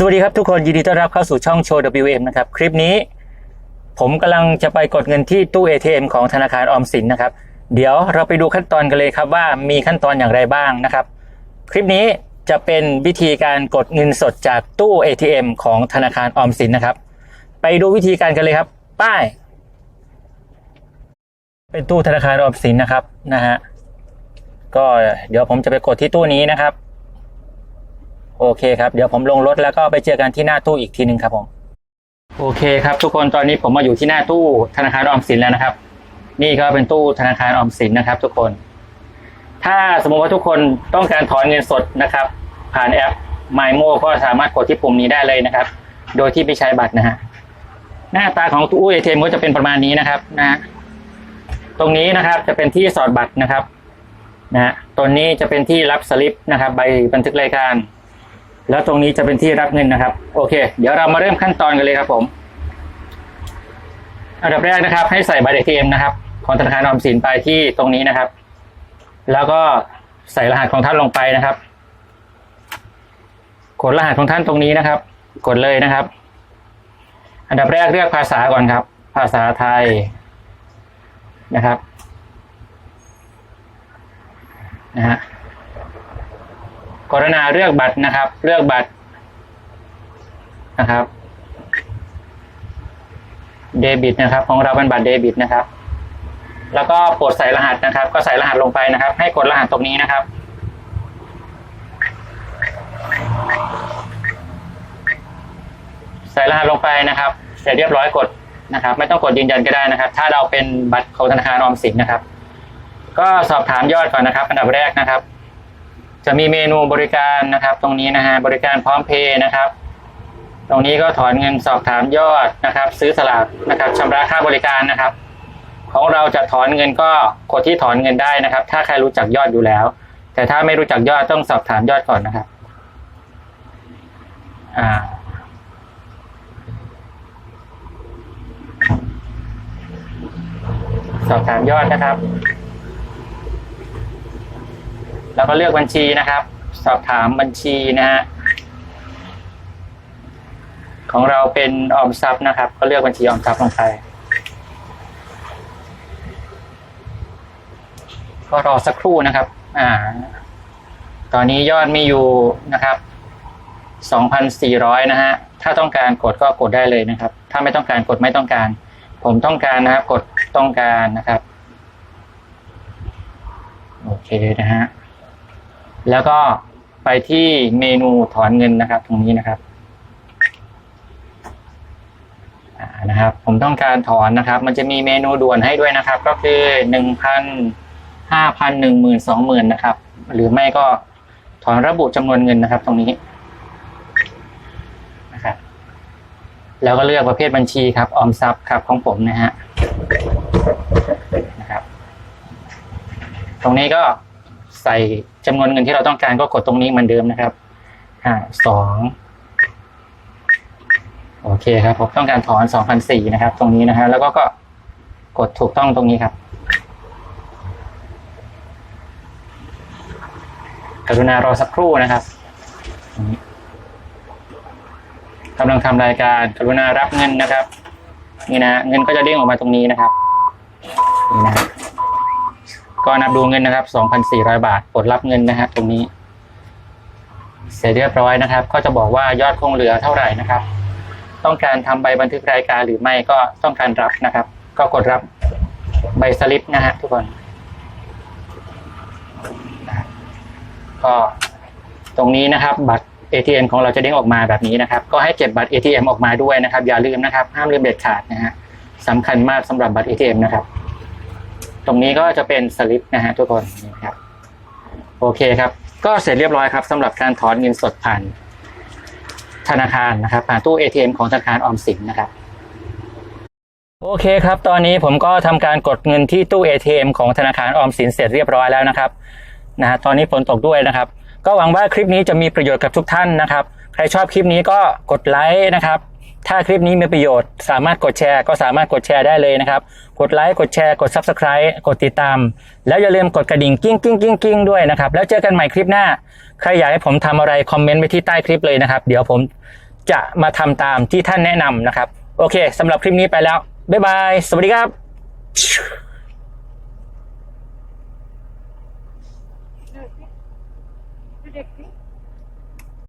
สวัสดีครับทุกคนยินดีต้อนรับเข้าสู่ช่องโชว์ WM นะครับ คลิปนี้ ผมกำลังจะไปกดเงินที่ตู้ ATM ของธนาคารออมสินนะครับ เดี๋ยวเราไปดูขั้นตอนกันเลยครับว่ามีขั้นตอนอย่างไรบ้างนะครับ คลิปนี้จะเป็นวิธีการกดเงินสดจากตู้ ATM ของธนาคารออมสินนะครับ ไปดูวิธีการกันเลยครับ ป้าย เป็นตู้ธนาคารออมสินนะครับนะฮะก็เดี๋ยวผมจะไปกดที่ตู้นี้นะครับ โอเคครับ เดี๋ยวผมลงรถแล้วก็ไปเจอกันที่หน้าตู้อีกทีหนึ่งครับผม โอเคครับ ทุกคนตอนนี้ผมมาอยู่ที่หน้าตู้ธนาคารออมสินแล้วนะครับ นี่ก็เป็นตู้ธนาคารออมสินนะครับ ทุกคน ถ้าสมมติว่าทุกคนต้องการถอนเงินสดนะครับ ผ่านแอป MyMo ก็สามารถกดที่ปุ่มนี้ได้เลยนะครับ โดยที่ไม่ใช้บัตรนะฮะหน้าตาของตู้ ATM ก็จะเป็นประมาณนี้นะครับนะฮะตรงนี้นะครับจะเป็นที่สอดบัตรนะครับนะฮะตรงนี้จะเป็นที่รับสลิปนะครับ ใบบันทึกรายการ แล้วตรงนี้จะเป็นที่รับเงินนะครับ โอเค เดี๋ยวเรามาเริ่มขั้นตอนกันเลยครับผม อันดับแรกนะครับ ให้ใส่บัตร ATM นะครับ ของธนาคารออมสินไปที่ตรงนี้นะครับ แล้วก็ใส่รหัสของท่านลงไปนะครับ กดรหัสของท่านตรงนี้นะครับ กดเลยนะครับ อันดับแรกเลือกภาษาก่อนครับ ภาษาไทยนะครับนะฮะ กรณาเลือกบัตรนะครับ เลือกบัตรนะครับ เดบิตนะครับ ของเราเป็นบัตรเดบิตนะครับ แล้วก็ปดใส่รหัสนะครับ ก็ใส่รหัสลงไปนะครับ ให้กดรหัสตรงนี้นะครับใส่รหัสลงไปนะครับ เสร็จเรียบร้อยกดนะครับ ไม่ต้องกดยืนยันก็ได้นะครับ ถ้าเราเป็นบัตรของธนาคารออมสินนะครับ ก็สอบถามยอดก่อนนะครับ อันดับแรกนะครับ จะมีเมนูบริการนะครับ ตรงนี้นะฮะบริการพร้อมเพย์นะครับ ตรงนี้ก็ถอนเงินสอบถามยอดนะครับ ซื้อสลากนะครับชำระค่าบริการนะครับ ของเราจะถอนเงินก็กดที่ถอนเงินได้นะครับ ถ้าใครรู้จักยอดอยู่แล้ว แต่ถ้าไม่รู้จักยอดต้องสอบถามยอดก่อนนะครับอ่าสอบถามยอดนะครับ แล้วก็เลือกบัญชีนะครับ สอบถามบัญชีนะฮะของเราเป็นออมทรัพย์นะครับ ก็เลือกบัญชีออมทรัพย์ลงไปก็รอสักครู่นะครับ อ่า ตอนนี้ยอดมีอยู่นะครับ 2,400 นะฮะ ถ้าต้องการกดก็กดได้เลยนะครับ ถ้าไม่ต้องการกดไม่ต้องการ ผมต้องการนะครับ กดต้องการนะครับ โอเคนะฮะ แล้วก็ไปที่เมนูถอนเงินนะครับ ตรงนี้นะครับนะครับ ผมต้องการถอนนะครับ มันจะมีเมนูด่วนให้ด้วยนะครับ ก็คือหนึ่งพันห้าพันหนึ่งหมื่นสองหมื่นนะครับ หรือไม่ก็ถอนระบุจำนวนเงินนะครับ ตรงนี้นะครับ แล้วก็เลือกประเภทบัญชีครับออมทรัพย์ครับของผมนะฮะนะครับ ตรงนี้ก็ ใส่จำนวนเงินที่เราต้องการก็กดตรงนี้เหมือนเดิมนะครับอ่าสองโอเคครับผมต้องการถอนสองพันสี่นะครับ ตรงนี้นะฮะแล้วก็ก็กดถูกต้องตรงนี้ครับกรุณารอสักครู่นะครับกำลังทำรายการกรุณารับเงินนะครับ นี่นะเงินก็จะเด้งออกมาตรงนี้นะครับนี่นะ ก็นับดูเงินนะครับ 2,400 บาทกดรับเงินนะฮะตรงนี้ เสร็จเรียบร้อยนะครับ ก็จะบอกว่ายอดคงเหลือเท่าไหร่นะครับ ต้องการทำใบบันทึกรายการหรือไม่ก็ต้องการรับนะครับ ก็กดรับใบสลิปนะฮะทุกคน ก็ตรงนี้นะครับ บัตร ATM ของเราจะเด้งออกมาแบบนี้นะครับ ก็ให้เก็บบัตร ATM ออกมาด้วยนะครับ อย่าลืมนะครับ ห้ามลืมเด็ดขาดนะฮะสำคัญมากสำหรับบัตร ATM นะครับ ตรงนี้ก็จะเป็นสลิปนะฮะทุกคนนี่ครับโอเคครับ ก็เสร็จเรียบร้อยครับสำหรับการถอนเงินสดผ่านธนาคารนะครับผ่านตู้ ATM ของธนาคารออมสินนะครับ โอเคครับ ตอนนี้ผมก็ทำการกดเงินที่ตู้ ATM ของธนาคารออมสินเสร็จเรียบร้อยแล้วนะครับนะฮะตอนนี้ฝนตกด้วยนะครับ ก็หวังว่าคลิปนี้จะมีประโยชน์กับทุกท่านนะครับ ใครชอบคลิปนี้ก็กดไลค์นะครับ ถ้าคลิปนี้มีประโยชน์ สามารถกดแชร์ก็สามารถกดแชร์ได้เลยนะครับ กดไลค์ กดแชร์ กด Subscribe กดติดตาม แล้วอย่าลืมกดกระดิ่งกิ้งกิ้งกิ้งกิ้งด้วยนะครับ แล้วเจอกันใหม่คลิปหน้า ใครอยากให้ผมทำอะไรคอมเมนต์ไปที่ใต้คลิปเลยนะครับ เดี๋ยวผมจะมาทำตามที่ท่านแนะนำนะครับ โอเคสำหรับคลิปนี้ไปแล้ว บ๊ายบาย สวัสดีครับ